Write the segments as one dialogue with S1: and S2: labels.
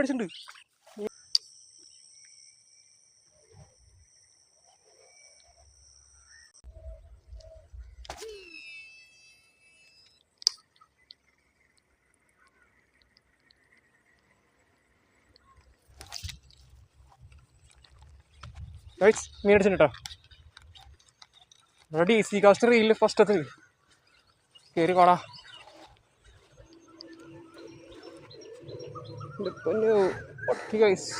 S1: അടിച്ചിട്ടുണ്ട്. ഗൈസ് മീൻ അടിച്ചിട്ടുണ്ട് കേട്ടോ ഡി സി കാസ്റ്റർ റീലിൽ ഫസ്റ്റ് അത്. കയറി കാണാ പൊന്നു ഒട്ടി ഗൈസ്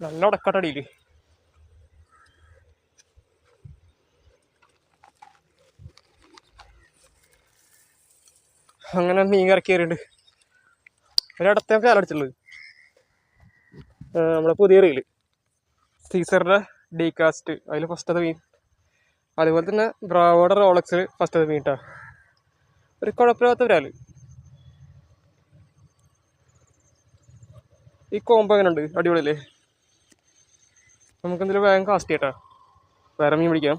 S1: നല്ല ഉടക്കട്ടടിയിൽ അങ്ങനെ കറക്കി കയറിയുണ്ട് ഒരിടത്തെ കാലടിച്ചുള്ളത് നമ്മുടെ പുതിയ റീൽ സീസറിന്റെ ഡി കാസ്റ്റ് അതിൽ അത് മീൻ അതുപോലെ തന്നെ ബ്രാവോടെ റോളക്സിൽ ഫസ്റ്റ് അത് മീൻട്ടാ ഒരു കുഴപ്പമില്ലാത്ത ഒരാൾ ഈ കോമ്പ് എങ്ങനെ ഉണ്ട് അടിപൊളിയല്ലേ? നമുക്കെന്തെങ്കിലും വേഗം കാസ്റ്റ് ചെയ്യട്ടാ. വേറെ മീൻ പിടിക്കാം.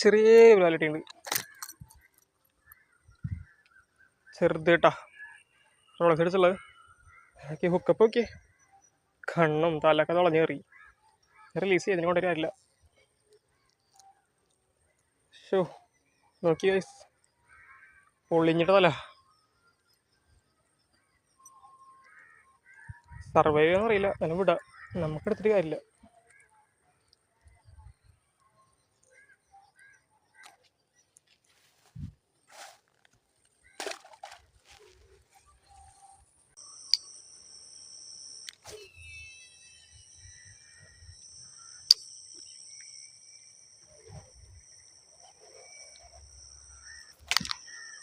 S1: ചെറിയ വ്യാലിറ്റി ഉണ്ട്. ചെറുത് കേട്ടാ. റോളക്സ് അടിച്ചുള്ളത് ഓക്കെ ഹുക്കപ്പ് ഓക്കെ കണ്ണും തലൊക്കെ തുളഞ്ഞ് കയറി. റിലീസ് ചെയ്തതിനെ കൊണ്ടുവരാറില്ല ഷോ നോക്കി ഗൈസ് പൊള്ളിഞ്ഞിട്ട് തല. സർവൈവ് ചെയ്യാൻ അറിയില്ല. എന്നാലും വിടാം. നമുക്ക് എടുത്തിട്ട് കാര്യമില്ല.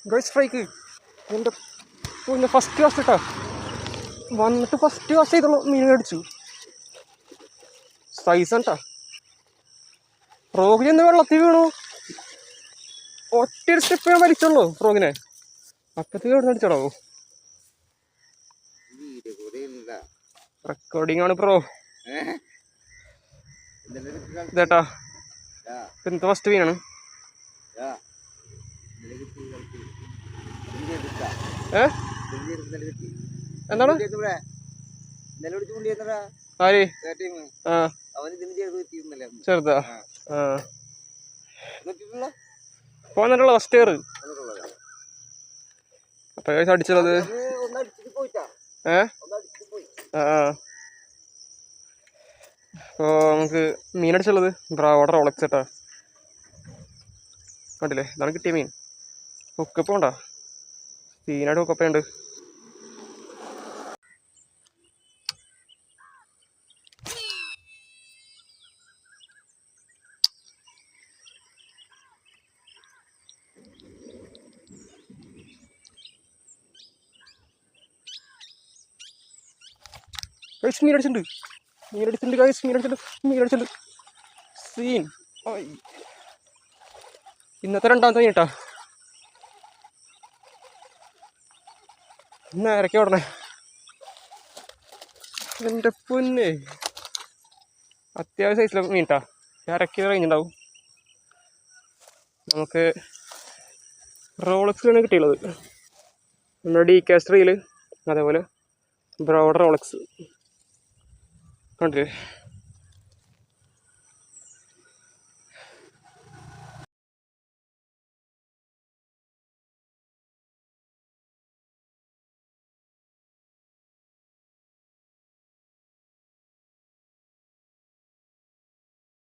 S1: ഗൈസ് ഫ്രൈക്ക് എന്റെ പിന്നെ ഫസ്റ്റ് ക്ലാസ് കേട്ടോ വന്നിട്ട് ഫസ്റ്റ് ക്ലാസ് ചെയ്തോളൂ മീൻ മേടിച്ചു. സൈസ് കേട്ടോ ഫ്രോഗിന് എന്ന് വെള്ളത്തിൽ വീണു. ഒറ്റ സ്റ്റെപ്പ് ഞാൻ വലിച്ചുള്ളൂ ഫ്രോഗിനെ അക്കത്തിൽ എവിടെ അടിച്ചടോ റെക്കോർഡിംഗ് ആണ് പ്രോ
S2: ഒരു
S1: ഇതേട്ടാ ഇന്നത്തെ ഫസ്റ്റ് മീനാണ്. എന്താണ്? ആര്. ചെറുതാ? പോന്നിട്ടുള്ള ഫസ്റ്റ് ഇയർ. അപ്പൊ
S2: പോയിട്ടാ.
S1: ഏ. ആ അപ്പോൾ നമുക്ക് മീൻ അടിച്ചുള്ളത് ബ്രാവോടെ റോളക്സ് കേട്ടാ കണ്ടില്ലേ? ഇതാണ് കിട്ടിയ മീൻ. ഹുക്കപ്പ് സീനായിട്ട് ഉണ്ട് ഗൈസ് മീൻ അടിച്ചിട്ടുണ്ട്. മീൻ അടിച്ചിട്ടുണ്ട് ഗൈസ് മീൻ അടിച്ചിട്ടുണ്ട് മീൻ അടിച്ചിട്ടുണ്ട്. സീൻ. ഇന്നത്തെ രണ്ടാമത്തെ മീൻ കേട്ടാ നേരക്കെ ഓടണേ എന്റെ പൊന്നെ. അത്യാവശ്യം സൈസിലെ മീൻട്ടാ ഇറക്കി ഉണ്ടാവും നമുക്ക് റോളക്സിലാണ് കിട്ടിയുള്ളത്. നമ്മുടെ ഡി കാസ്റ്ററിയിൽ അതേപോലെ ബ്രോഡ് റോളക്സ്. കണ്ടില്ലേ?